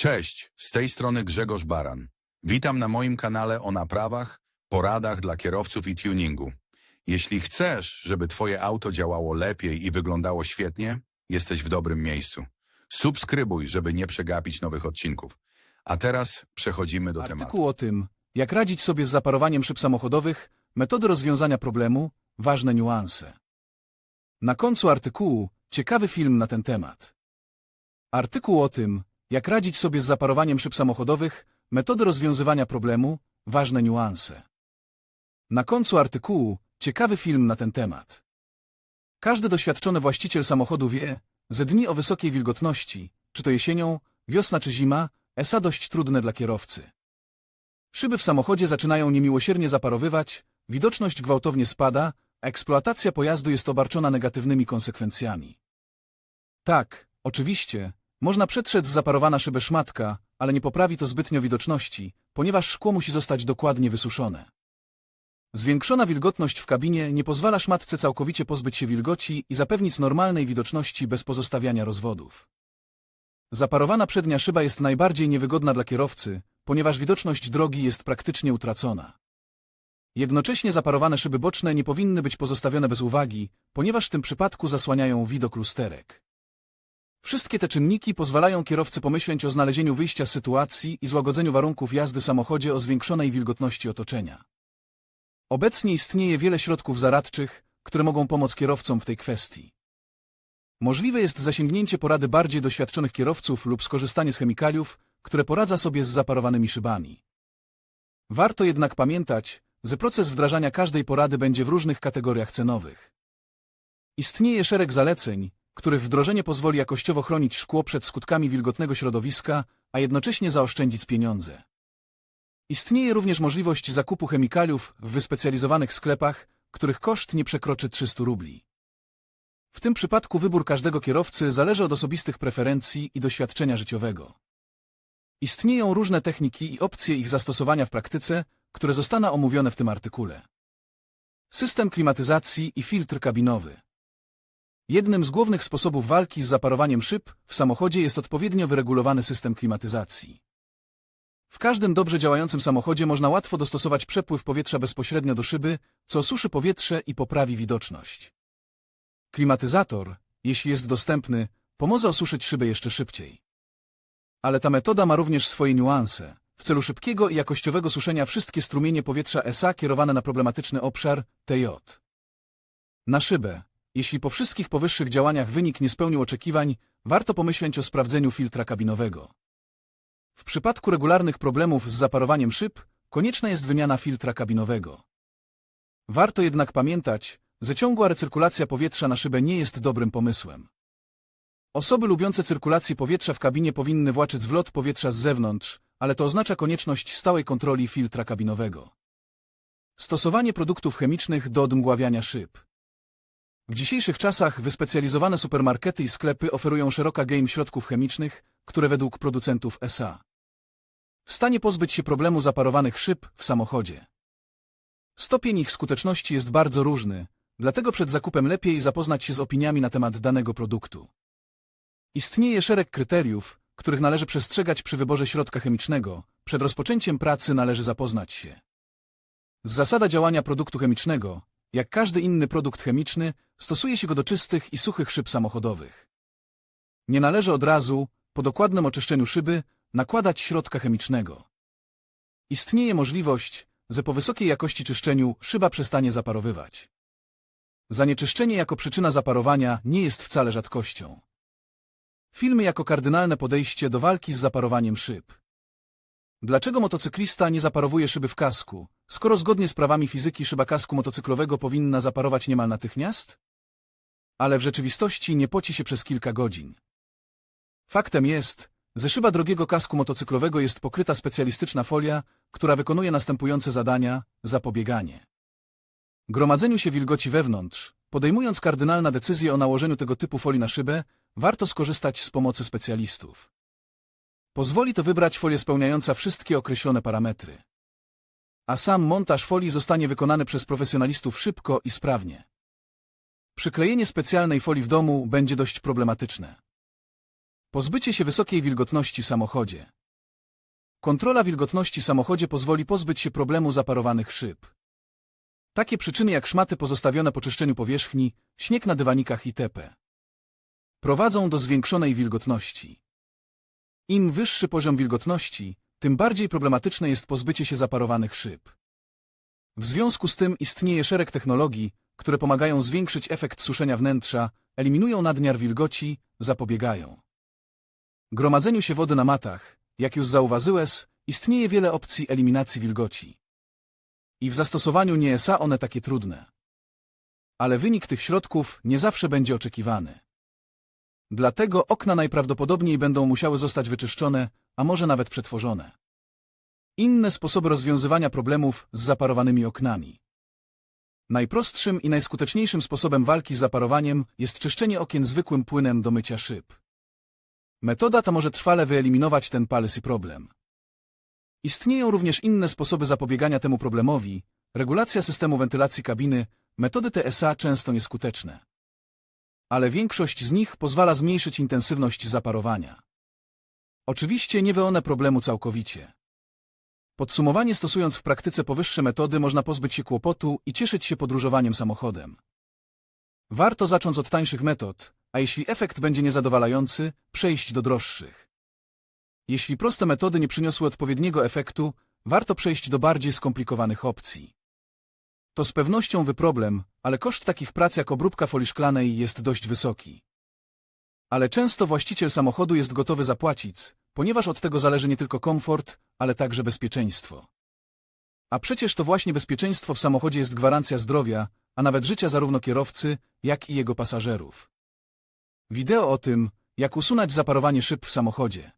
Cześć, z tej strony Grzegorz Baran. Witam na moim kanale o naprawach, poradach dla kierowców i tuningu. Jeśli chcesz, żeby Twoje auto działało lepiej i wyglądało świetnie, jesteś w dobrym miejscu. Subskrybuj, żeby nie przegapić nowych odcinków. A teraz przechodzimy do tematu. Artykuł o tym, jak radzić sobie z zaparowaniem szyb samochodowych, metody rozwiązania problemu, ważne niuanse. Na końcu artykułu ciekawy film na ten temat. Artykuł o tym, jak radzić sobie z zaparowaniem szyb samochodowych, metody rozwiązywania problemu, ważne niuanse. Na końcu artykułu ciekawy film na ten temat. Każdy doświadczony właściciel samochodu wie, że dni o wysokiej wilgotności, czy to jesienią, wiosna czy zima, esa dość trudne dla kierowcy. Szyby w samochodzie zaczynają niemiłosiernie zaparowywać, widoczność gwałtownie spada, eksploatacja pojazdu jest obarczona negatywnymi konsekwencjami. Tak, oczywiście, można przetrzeć zaparowana szybę szmatka, ale nie poprawi to zbytnio widoczności, ponieważ szkło musi zostać dokładnie wysuszone. Zwiększona wilgotność w kabinie nie pozwala szmatce całkowicie pozbyć się wilgoci i zapewnić normalnej widoczności bez pozostawiania rozwodów. Zaparowana przednia szyba jest najbardziej niewygodna dla kierowcy, ponieważ widoczność drogi jest praktycznie utracona. Jednocześnie zaparowane szyby boczne nie powinny być pozostawione bez uwagi, ponieważ w tym przypadku zasłaniają widok lusterek. Wszystkie te czynniki pozwalają kierowcy pomyśleć o znalezieniu wyjścia z sytuacji i złagodzeniu warunków jazdy samochodzie o zwiększonej wilgotności otoczenia. Obecnie istnieje wiele środków zaradczych, które mogą pomóc kierowcom w tej kwestii. Możliwe jest zasięgnięcie porady bardziej doświadczonych kierowców lub skorzystanie z chemikaliów, które poradza sobie z zaparowanymi szybami. Warto jednak pamiętać, że proces wdrażania każdej porady będzie w różnych kategoriach cenowych. Istnieje szereg zaleceń, których wdrożenie pozwoli jakościowo chronić szkło przed skutkami wilgotnego środowiska, a jednocześnie zaoszczędzić pieniądze. Istnieje również możliwość zakupu chemikaliów w wyspecjalizowanych sklepach, których koszt nie przekroczy 300 rubli. W tym przypadku wybór każdego kierowcy zależy od osobistych preferencji i doświadczenia życiowego. Istnieją różne techniki i opcje ich zastosowania w praktyce, które zostaną omówione w tym artykule. System klimatyzacji i filtr kabinowy. Jednym z głównych sposobów walki z zaparowaniem szyb w samochodzie jest odpowiednio wyregulowany system klimatyzacji. W każdym dobrze działającym samochodzie można łatwo dostosować przepływ powietrza bezpośrednio do szyby, co osuszy powietrze i poprawi widoczność. Klimatyzator, jeśli jest dostępny, pomoże osuszyć szybę jeszcze szybciej. Ale ta metoda ma również swoje niuanse. W celu szybkiego i jakościowego suszenia wszystkie strumienie powietrza SA kierowane na problematyczny obszar TJ. Na szybę. Jeśli po wszystkich powyższych działaniach wynik nie spełnił oczekiwań, warto pomyśleć o sprawdzeniu filtra kabinowego. W przypadku regularnych problemów z zaparowaniem szyb, konieczna jest wymiana filtra kabinowego. Warto jednak pamiętać, że ciągła recyrkulacja powietrza na szybę nie jest dobrym pomysłem. Osoby lubiące cyrkulację powietrza w kabinie powinny właczyć wlot powietrza z zewnątrz, ale to oznacza konieczność stałej kontroli filtra kabinowego. Stosowanie produktów chemicznych do odmgławiania szyb. W dzisiejszych czasach wyspecjalizowane supermarkety i sklepy oferują szeroka game środków chemicznych, które według producentów SA w stanie pozbyć się problemu zaparowanych szyb w samochodzie. Stopień ich skuteczności jest bardzo różny, dlatego przed zakupem lepiej zapoznać się z opiniami na temat danego produktu. Istnieje szereg kryteriów, których należy przestrzegać przy wyborze środka chemicznego. Przed rozpoczęciem pracy należy zapoznać się. Zasada działania produktu chemicznego, jak każdy inny produkt chemiczny, stosuje się go do czystych i suchych szyb samochodowych. Nie należy od razu, po dokładnym oczyszczeniu szyby, nakładać środka chemicznego. Istnieje możliwość, że po wysokiej jakości czyszczeniu szyba przestanie zaparowywać. Zanieczyszczenie jako przyczyna zaparowania nie jest wcale rzadkością. Filmy jako kardynalne podejście do walki z zaparowaniem szyb. Dlaczego motocyklista nie zaparowuje szyby w kasku, skoro zgodnie z prawami fizyki szyba kasku motocyklowego powinna zaparować niemal natychmiast? Ale w rzeczywistości nie poci się przez kilka godzin. Faktem jest, że szyba drogiego kasku motocyklowego jest pokryta specjalistyczna folia, która wykonuje następujące zadania zapobieganie. Gromadzeniu się wilgoci wewnątrz, podejmując kardynalna decyzję o nałożeniu tego typu folii na szybę, warto skorzystać z pomocy specjalistów. Pozwoli to wybrać folię spełniająca wszystkie określone parametry. A sam montaż folii zostanie wykonany przez profesjonalistów szybko i sprawnie. Przyklejenie specjalnej folii w domu będzie dość problematyczne. Pozbycie się wysokiej wilgotności w samochodzie. Kontrola wilgotności w samochodzie pozwoli pozbyć się problemu zaparowanych szyb. Takie przyczyny jak szmaty pozostawione po czyszczeniu powierzchni, śnieg na dywanikach itp. prowadzą do zwiększonej wilgotności. Im wyższy poziom wilgotności, tym bardziej problematyczne jest pozbycie się zaparowanych szyb. W związku z tym istnieje szereg technologii, które pomagają zwiększyć efekt suszenia wnętrza, eliminują nadmiar wilgoci, zapobiegają gromadzeniu się wody na matach. Jak już zauważyłeś, istnieje wiele opcji eliminacji wilgoci. I w zastosowaniu nie są one takie trudne. Ale wynik tych środków nie zawsze będzie oczekiwany. Dlatego okna najprawdopodobniej będą musiały zostać wyczyszczone, a może nawet przetworzone. Inne sposoby rozwiązywania problemów z zaparowanymi oknami. Najprostszym i najskuteczniejszym sposobem walki z zaparowaniem jest czyszczenie okien zwykłym płynem do mycia szyb. Metoda ta może trwale wyeliminować ten palsy problem. Istnieją również inne sposoby zapobiegania temu problemowi, regulacja systemu wentylacji kabiny, metody TSA często nieskuteczne. Ale większość z nich pozwala zmniejszyć intensywność zaparowania. Oczywiście nie wie one problemu całkowicie. Podsumowanie stosując w praktyce powyższe metody można pozbyć się kłopotu i cieszyć się podróżowaniem samochodem. Warto zacząć od tańszych metod, a jeśli efekt będzie niezadowalający, przejść do droższych. Jeśli proste metody nie przyniosły odpowiedniego efektu, warto przejść do bardziej skomplikowanych opcji. To z pewnością wy problem, ale koszt takich prac jak obróbka folii szklanej jest dość wysoki. Ale często właściciel samochodu jest gotowy zapłacić, ponieważ od tego zależy nie tylko komfort, ale także bezpieczeństwo. A przecież to właśnie bezpieczeństwo w samochodzie jest gwarancja zdrowia, a nawet życia zarówno kierowcy, jak i jego pasażerów. Wideo o tym, jak usunąć zaparowanie szyb w samochodzie.